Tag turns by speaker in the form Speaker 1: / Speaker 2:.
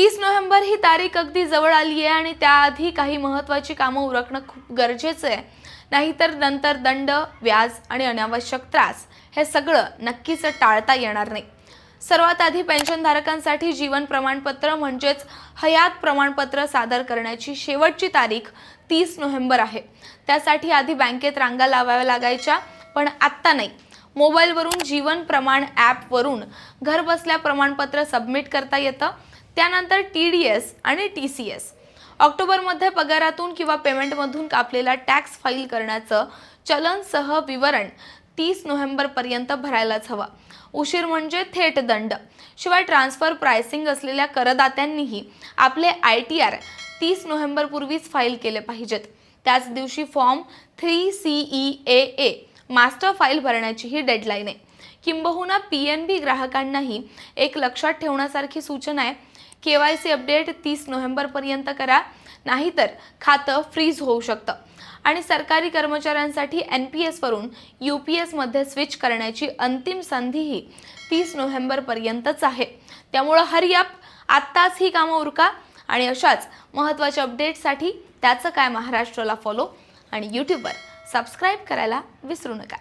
Speaker 1: तीस नोव्हेंबर ही तारीख अगदी जवळ आली आहे आणि त्याआधी काही महत्त्वाची कामं उरकणं खूप गरजेचं आहे. नाहीतर नंतर दंड व्याज आणि अनावश्यक त्रास हे सगळं नक्कीच टाळता येणार नाही. सर्वात आधी पेन्शनधारकांसाठी जीवन प्रमाणपत्र म्हणजेच हयात प्रमाणपत्र सादर करण्याची शेवटची तारीख तीस नोव्हेंबर आहे. त्यासाठी आधी बँकेत रांगा लावाव्या लागायच्या पण आत्ता नाही. मोबाईलवरून जीवन प्रमाण ॲपवरून घरबसल्या प्रमाणपत्र सबमिट करता येतं. त्यानंतर टी डी एस आणि टी सी एस ऑक्टोबरमध्ये पगारातून किंवा पेमेंटमधून कापलेला टॅक्स फाईल करण्याचं चलनसह विवरण तीस नोव्हेंबरपर्यंत भरायलाच हवा. उशीर म्हणजे थेट दंड. शिवाय ट्रान्सफर प्रायसिंग असलेल्या करदात्यांनीही आपले आय टी आर तीस नोव्हेंबरपूर्वीच फाईल केले पाहिजेत. त्याच दिवशी form three C E A A master file भरण्याची ही डेडलाईन आहे. किंबहुना पी एन बी ग्राहकांनाही एक लक्षात ठेवण्यासारखी सूचना आहे. के वाय सी अपडेट तीस नोव्हेंबरपर्यंत करा नाहीतर खातं फ्रीज होऊ शकतं. आणि सरकारी कर्मचाऱ्यांसाठी एन पी एसवरून यू पी एसमध्ये स्विच करण्याची अंतिम संधीही तीस नोव्हेंबरपर्यंतच आहे. त्यामुळं हरियाप आत्ताच ही कामं उरका आणि अशाच महत्त्वाच्या अपडेटसाठी त्याचं काय महाराष्ट्राला फॉलो आणि यूट्यूबवर सबस्क्राईब करायला विसरू नका.